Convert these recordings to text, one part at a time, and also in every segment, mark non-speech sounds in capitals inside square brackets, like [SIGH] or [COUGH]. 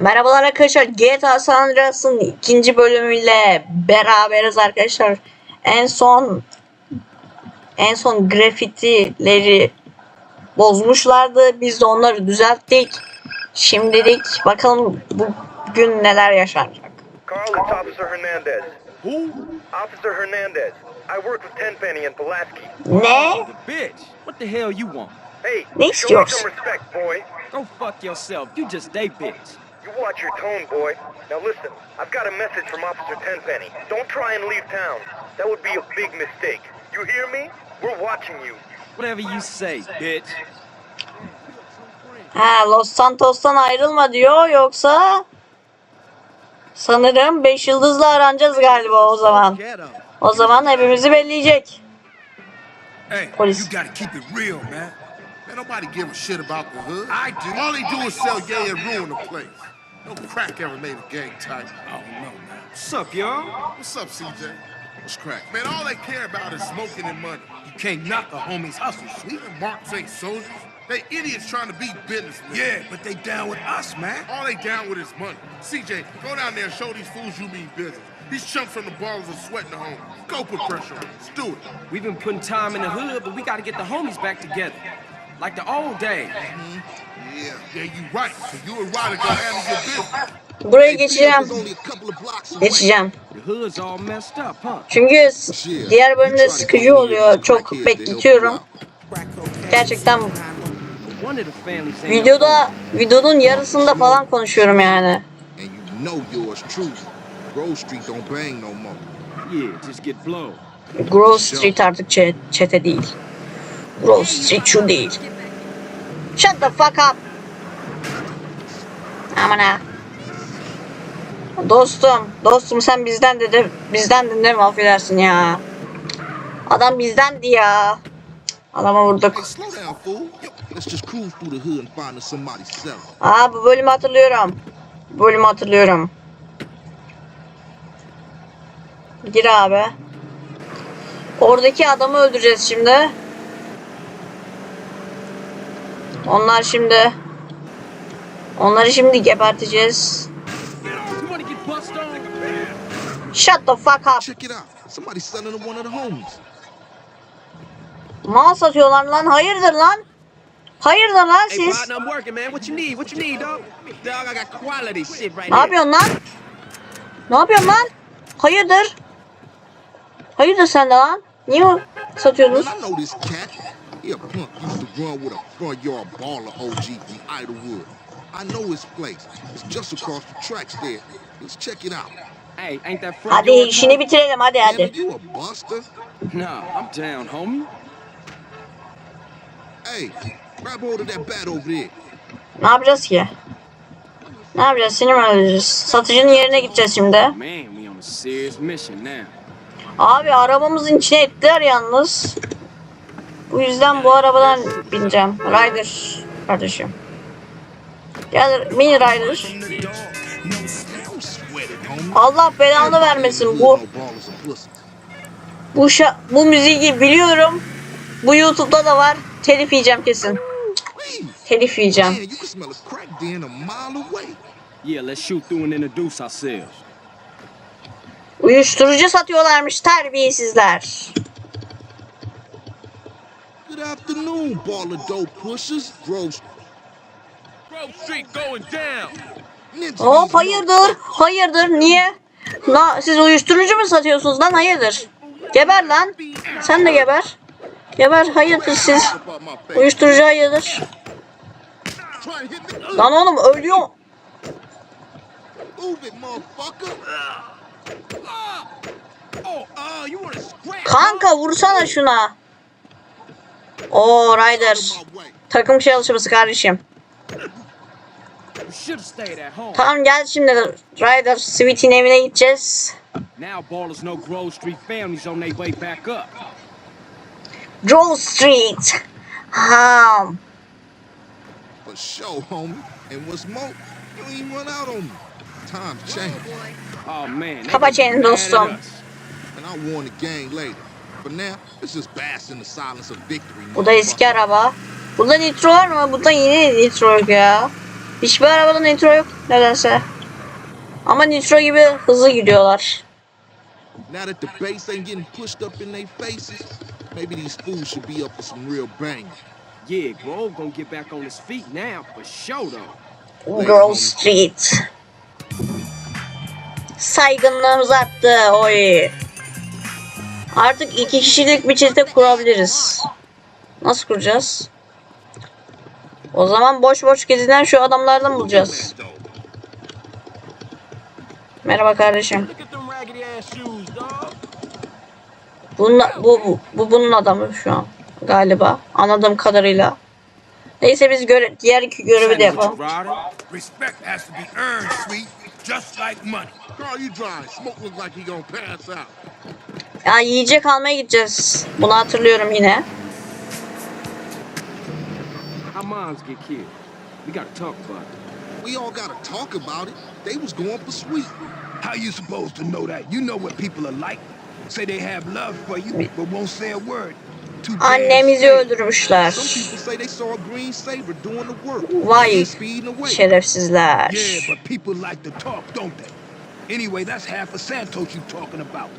Merhabalar arkadaşlar. GTA San Andreas'ın ikinci bölümüyle beraberiz arkadaşlar. En son en son grafitileri bozmuşlardı. Biz de onları düzelttik. Şimdilik bakalım bugün neler yaşanacak. Carl, it's Officer Hernandez. Who? Officer Hernandez. I work with Tenpenny and Pulaski. Ne? The bitch. What the hell you want? Hey, Ne istiyorsun? some respect, boy. Go fuck yourself. You just a bitch. You watch your tone, boy. Now listen, I've got a message from Officer Tenpenny. Don't try and leave town. That would be a big mistake. You hear me? We're watching you. Whatever you say, bitch. Ha Los Santos'tan ayrılma diyor yoksa sanırım 5 yıldızla aranacağız galiba o zaman. O zaman hepimizi belleyecek. Hey, Police. you gotta keep it real, man. Man, nobody give a shit about the hood. I do. All they do is sell gay and ruin the place. No crack ever made a gang type. I don't know, man. What's up, y'all? What's up, CJ? What's crack? Man, all they care about is smoking and money. You can't knock a homie's hustle, sweet. Them marks ain't soldiers. They idiots trying to be businessmen. Yeah, but they down with us, man. All they down with is money. CJ, go down there and show these fools you mean business. These chumps from the ballers are sweating the home. Go put pressure on them. Let's do it. We've been putting time in the hood, but we gotta get the homies back together. Like the old days. Yeah, yeah, Buraya geçeceğim. only a couple of blocks away. Geçeceğim. The hood's all messed up, huh? Çünkü diğer bölümde sıkıcı oluyor. Çok bekletiyorum. Gerçekten videoda videonun yarısında falan konuşuyorum yani. Grove Street artık çe- çete değil. Grove Street şu değil. Shut the fuck up. Aman ha. Dostum, dostum sen bizden dedi, bizden değil mi affedersin ya. Adam bizdendi ya. Adama vurduk. Aa bu bölümü hatırlıyorum. Bu bölümü hatırlıyorum. Gir abi. Oradaki adamı öldüreceğiz şimdi. Onlar şimdi Onları şimdi geberteceğiz. Shut the fuck up. Check it out. Somebody selling to one of the homies. Mal satıyorlar lan. Hayırdır lan? Hayırdır lan siz? Ne yapıyorsun lan? Ne yapıyorsun lan? Hayırdır? Hayırdır sen de lan? Niye satıyorsunuz? He a punk used to run with a front yard baller OG from Idlewood. I know his place. It's just across the tracks there. Let's check it out. Hey, ain't that front Hadi yard işini bitirelim hadi Damn hadi. it, you a buster? Nah, I'm down, homie. Hey, grab hold of that bat over there. Ne yapacağız ki? Ne yapacağız? Seni mi öldüreceğiz? Satıcının yerine gideceğiz şimdi. Abi arabamızın içine ettiler yalnız. Bu yüzden bu arabadan bineceğim. Rider kardeşim. Gel mini Rider. Allah belanı vermesin bu. Bu şa- bu müziği biliyorum. Bu YouTube'da da var. Telif yiyeceğim kesin. Telif yiyeceğim. Man, you can smell a crack den a mile away. Yeah, let's shoot through and introduce ourselves. Uyuşturucu satıyorlarmış terbiyesizler. Good afternoon, baller dope pushers. Grove Grove Street going down. Hop hayırdır? Hayırdır niye? Na, siz uyuşturucu mu satıyorsunuz lan? Hayırdır? Geber lan. Sen de geber. Geber hayırdır siz? Uyuşturucu hayırdır. Lan oğlum ölüyor. Motherfucker. Oh, scrap? Kanka vursana şuna. Oo Ryder. Takım çalışması kardeşim. At home. Tamam gel şimdi Ryder Sweet'in evine gideceğiz. Now ballers know Grove Street families on their way back up. Grove Street. Ha. For sure, homie. And what's more, you ain't run out on me. Times change. Oh man. mad at dostum. And I warn the gang later. Bu da eski araba. Bunda nitro var mı? Bunda yeni nitro yok ya. Hiçbir arabada nitro yok. nedense. Ama Nitro gibi hızlı gidiyorlar. Now that the bass ain't getting pushed up in their faces, maybe these fools should be up for some real banging. Yeah, Grove gonna get back on his feet now for sure though. Grove Street. Saygınlığımız arttı. Oy. Artık iki kişilik bir çete kurabiliriz. Nasıl kuracağız? O zaman boş boş gezinen şu adamlardan bulacağız. Merhaba kardeşim. Bunun, bu, bu, bu bunun adamı şu an galiba. Anladığım kadarıyla. Neyse biz göre, diğer iki görevi de yapalım. Ya yiyecek almaya gideceğiz. Bunu hatırlıyorum yine. Our moms get killed. We gotta talk about it. We all gotta talk about it. They was going for sweet. How you supposed to know that? You know what people are like. Say they have love for you, but won't say a word. Annemizi öldürmüşler. Vay şerefsizler. Yeah, but people like to talk, don't they? Anyway, that's half of Santos you talking about.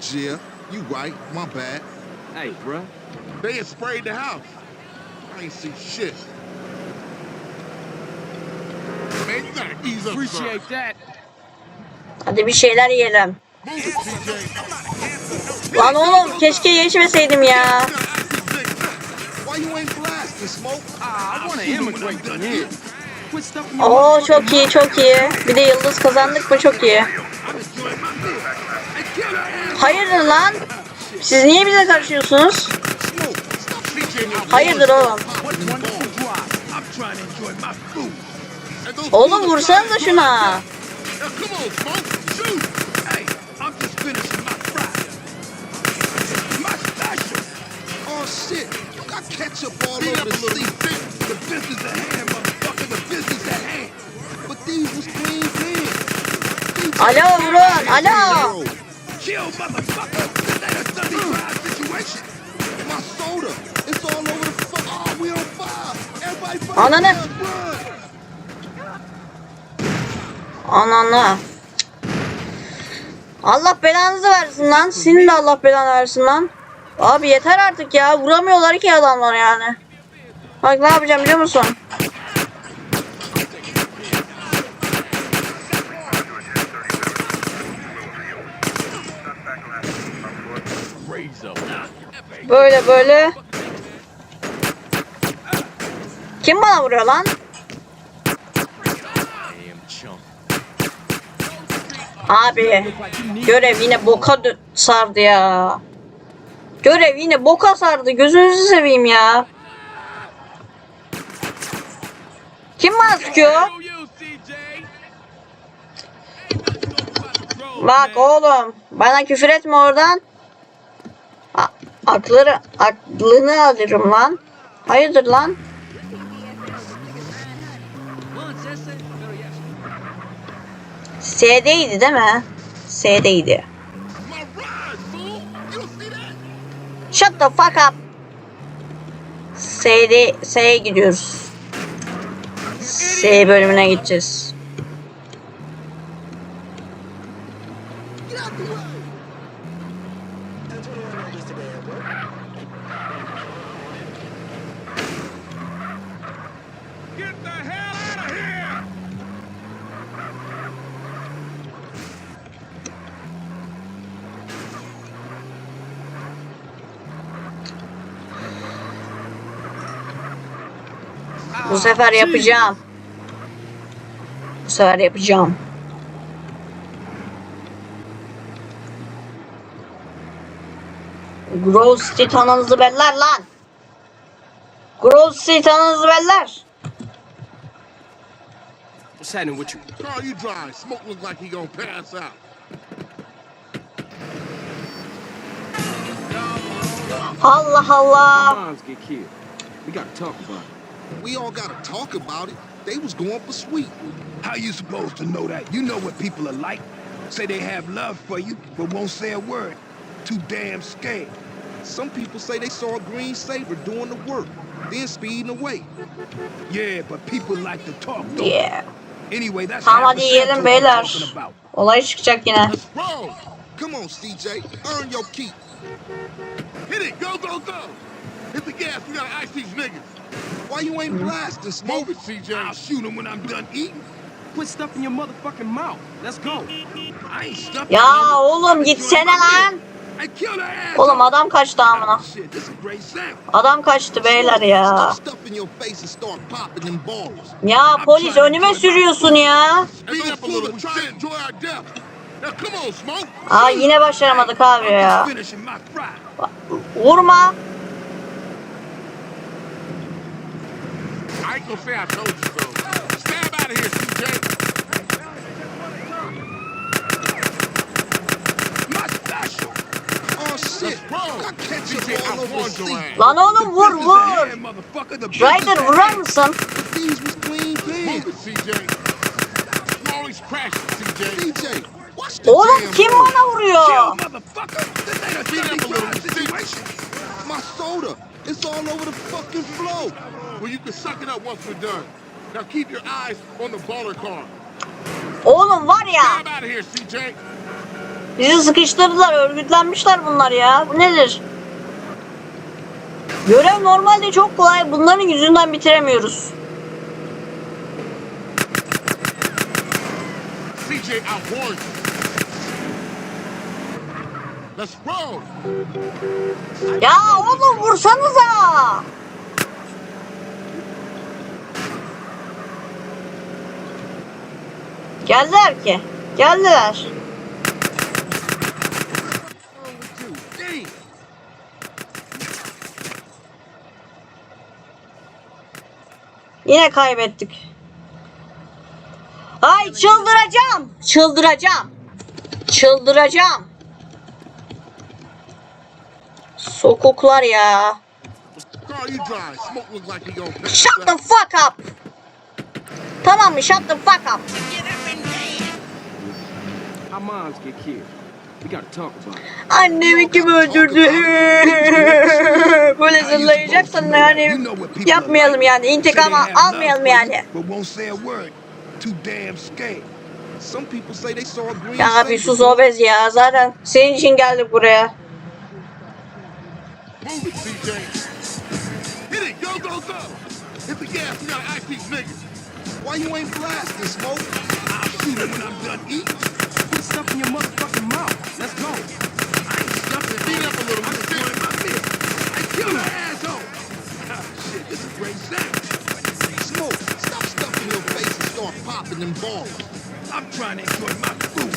Yeah, you right. My bad. Hey, bruh. They had sprayed the house. I ain't see shit. Man, you gotta ease up. Appreciate that. Hadi bir şeyler yiyelim. Lan oğlum keşke geçmeseydim ya. Oo çok iyi çok iyi. Bir de yıldız kazandık mı çok iyi. Hayırdır lan? Siz niye bize karışıyorsunuz? Hayırdır oğlum? Oğlum bullets vursanıza şuna. Alo vurun alo. Chill, motherfucker. This ain't a Sunday drive situation. My soda. It's all over the fuck. Oh, we on fire. Everybody fight. Ananı. Ananı. Allah belanızı versin lan. Senin de Allah belanı versin lan. Abi yeter artık ya. Vuramıyorlar ki adamlar yani. Bak ne yapacağım biliyor musun? Böyle böyle. Kim bana vuruyor lan? Abi görev yine boka sardı ya. Görev yine boka sardı. Gözünüzü seveyim ya. Kim bana sıkıyor? Bak oğlum bana küfür etme oradan. Akları aklını alırım lan. Hayırdır lan? S'deydi değil mi? S'deydi. Shut the fuck up. S'de S'ye gidiyoruz. S bölümüne gideceğiz. Bu sefer yapacağım. Bu sefer yapacağım. Grove Street ananızı beller lan. Grove Street ananızı beller. What's happening with you? Carl, you dry. Smoke looks like he gonna pass out. Allah Our Allah. get killed. We gotta talk about it. We all gotta talk about it. They was going for sweet. How you supposed to know that? You know what people are like. Say they have love for you, but won't say a word. Too damn scared. Some people say they saw a green saber doing the work, then speeding away. Yeah, but people like to talk, don't they? Yeah. Anyway, that's Tamam, hadi yiyelim beyler. talking about. Olay çıkacak yine. Come on, CJ. Earn your keep. Hit it, go, go, go. Hit the gas, we gotta ice these niggas. Why you ain't blasting, Smoke? İt, CJ. I'll shoot him when I'm done eating. Quit stuffing your motherfucking mouth. Let's go. I ain't stuck. Ya oğlum gitsene lan. Oğlum adam kaçtı amına. Adam kaçtı beyler ya. Ya polis önüme sürüyorsun ya. Aa yine başaramadık abi ya. Vurma. I ain't say I told you so. Stab out of here, CJ. My special. Oh shit! roll. I catch CJ, you all I over the warned your seat. ass. Lan oğlum vur vur. Ryder vurar mısın? Oğlum kim bana vuruyor? My soda. It's all over the fucking floor. Well, you can suck it up once we're done. Now keep your eyes on the baller car. Oğlum var ya. Stab out of here, CJ. Bizi sıkıştırdılar, örgütlenmişler bunlar ya. Bu nedir? Görev normalde çok kolay. Bunların yüzünden bitiremiyoruz. CJ, I warned. Let's roll. Ya oğlum vursanıza. Geldiler ki. Geldiler. Damn. Yine kaybettik. Ay çıldıracağım. Çıldıracağım. Çıldıracağım. Sokuklar ya. Shut the fuck up. Tamam mı? Shut the fuck up. Annemi kim öldürdü? [LAUGHS] Böyle zırlayacaksan yani yapmayalım yani. İntikam almayalım yani. Ya Saber. sus obez ya. Zaten senin için geldik buraya. Why you ain't blasting, Smoke? I'll shoot him when I'm done eating. Stuffing your motherfucking mouth. Let's go. I ain't stuffing Speed up a little. I'm we my meal. I killed her asshole. Ah, shit, this is great sample. Smoke, stop stuffing your face and start popping them balls. I'm trying to enjoy my food.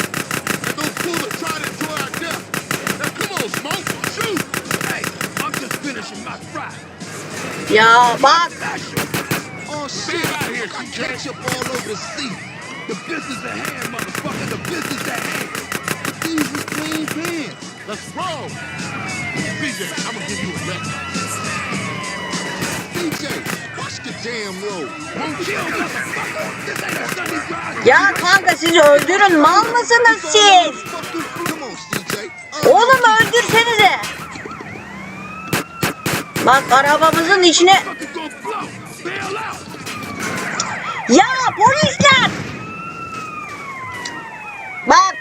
And those fools are trying to enjoy our death. Now come on, Smoke. Shoot. Hey, I'm just finishing my fry. Ya bak. Oh shit! Out here, I CJ. catch up all over the seat. The business at hand, motherfucker. The business at hand. These was clean pins. Let's roll. CJ, I'm gonna give you a lesson. CJ, watch the damn road. Kill, motherfucker. This ain't a Sunday drive. Ya kanka sizi öldürün. Mal mısınız siz? CJ. Oğlum öldürsenize. Bak arabamızın içine... Ya polisler! Bak.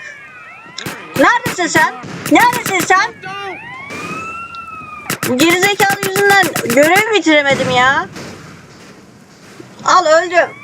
Neredesin sen? Neredesin sen? Gerizekalı yüzünden görev bitiremedim ya. Al öldü.